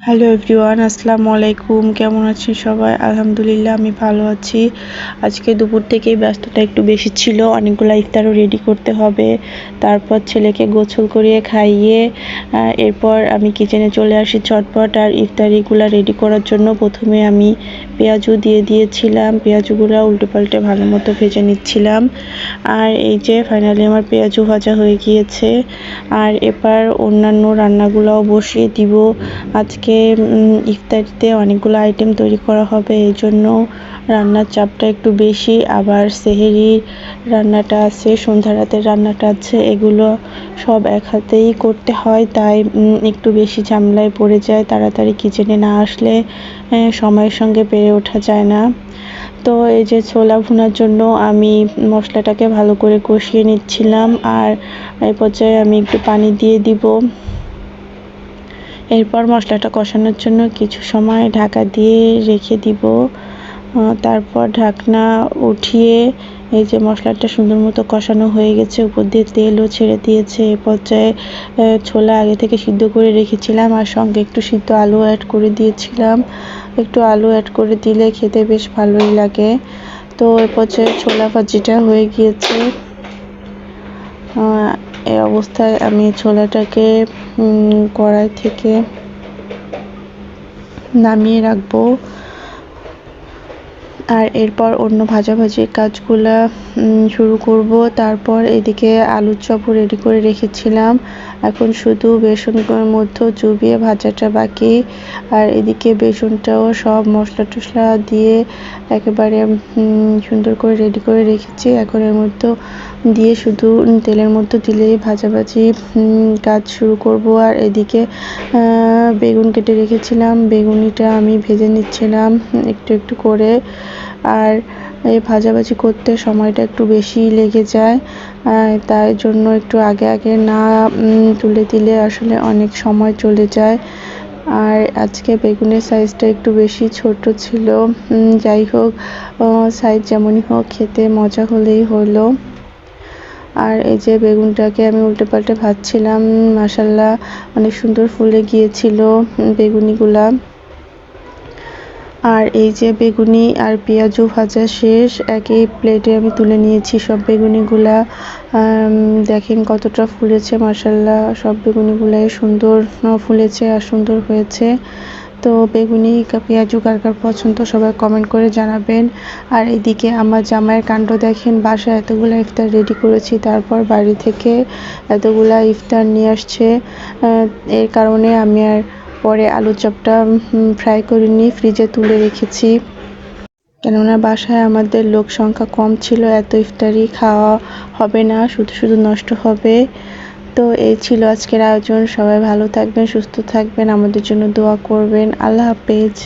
Hello everyone আসসালামু আলাইকুম। কেমন আছেন সবাই? আলহামদুলিল্লাহ, আমি ভালো আছি। আজকে দুপুর থেকেই ব্যস্ততা একটু বেশি ছিল। অনেকগুলো ইফতারও রেডি করতে হবে। তারপর ছেলেকে গোসল করিয়ে খাইয়ে এরপর আমি কিচেনে চলে আসি চটপট আর ইফতারিগুলো রেডি করার জন্য প্রথমে আমি পেঁয়াজু দিয়ে দিয়েছিলাম। পেঁয়াজুগুলো উল্টে পাল্টে ভালো মতো ভেজে নিচ্ছিলাম। আর এই যে ফাইনালি আমার পেঁয়াজু ভাজা হয়ে গিয়েছে। আর এবার অন্যান্য রান্নাগুলোও বসিয়ে দিব। আজকে ইফতারিতে অনেকগুলো আইটেম তৈরি করা হবে। এই জন্য রান্নার চাপটা একটু বেশি। আবার সেহেরি রান্নাটা আছে, সন্ধ্যা রাতের রান্নাটা আছে। এগুলো সব এক হাতেই করতে হয়, তাই একটু বেশি ঝামেলায় পড়ে যায়। তাড়াতাড়ি কিচেনে না আসলে সময়ের সঙ্গে পেরে ওঠা যায় না। তো এই যে ছোলা ভুনার জন্য আমি মশলাটাকে ভালো করে কষিয়ে নিচ্ছিলাম। আর এই পর্যায়ে আমি একটু পানি দিয়ে দিব। এরপর মশলাটা কষানোর জন্য কিছু সময় ঢাকা দিয়ে রেখে দিব। তারপর ঢাকনা উঠিয়ে এই যে মশলাটা সুন্দর মতো কষানো হয়ে গেছে, উপর দিয়ে তেলও ছেড়ে দিয়েছে। এ পর্যায়ে ছোলা আগে থেকে সিদ্ধ করে রেখেছিলাম আর সঙ্গে একটু সিদ্ধ আলু অ্যাড করে দিয়েছিলাম। একটু আলু অ্যাড করে দিলে খেতে বেশ ভালোই লাগে। তো এ পর্যায়ে ছোলা ভাজিটা হয়ে গিয়েছে। এই অবস্থায় আমি ছোলাটাকে কড়াই থেকে নামিয়ে রাখব। আর এরপর অন্য ভাজাভাজির কাজগুলা শুরু করব। তারপর এদিকে আলুর চপও রেডি করে রেখেছিলাম। এখন শুধু বেসনের মধ্যে চুবিয়ে ভাজাটা বাকি। আর এদিকে বেসনটাও সব মশলা টশলা দিয়ে একেবারে সুন্দর করে রেডি করে রেখেছি। এখন এর মধ্যে দিয়ে শুধু তেলের মধ্যে দিলেই ভাজাভাজি কাজ শুরু করব। আর এদিকে বেগুন কেটে রেখেছিলাম। বেগুনিটা আমি ভেজে নিচ্ছিলাম, একটু একটু করে। আর এই ভাজাভাজি করতে সময়টা একটু বেশি লেগে যায় তাই জন্য একটু আগে আগে না তুলে দিলে আসলে অনেক সময় চলে যায়। আর আজকে বেগুনের সাইজটা একটু বেশি ছোট ছিল যাই হোক সাইজ যেমনই হোক, খেতে মজা হলেই হলো। আর এই যে বেগুনটাকে আমি উল্টে পাল্টে ভাজছিলাম মাসাল্লাহ অনেক সুন্দর ফুলে গিয়েছিল বেগুনিগুলা। আর এই যে বেগুনি আর পেঁয়াজও ভাজা শেষ। একই প্লেটে আমি তুলে নিয়েছি সব বেগুনিগুলা। দেখেন কতটা ফুলেছে মাসাল্লাহ সব বেগুনিগুলাই সুন্দর ফুলেছে আর সুন্দর হয়েছে। তো বেগুনি পেঁয়াজু কার কার পছন্দ সবাই কমেন্ট করে জানাবেন। আর এদিকে আমার জামাইয়ের কাণ্ড দেখেন, বাসায় এতগুলো ইফতার রেডি করেছি, তারপর বাড়ি থেকে এতগুলা ইফতার নিয়ে আসছে। এর কারণে আমি আর পরে আলু চপটা ফ্রাই করে নিয়ে ফ্রিজে তুলে রেখেছি। কেননা বাসায় আমাদের লোক সংখ্যা কম ছিল, এত ইফতারি খাওয়া হবে না, শুধু শুধু নষ্ট হবে। তো এই ছিল আজকের আয়োজন। সবাই ভালো থাকবেন, সুস্থ থাকবেন, আমাদের জন্য দোয়া করবেন। আল্লাহ হাফেজ।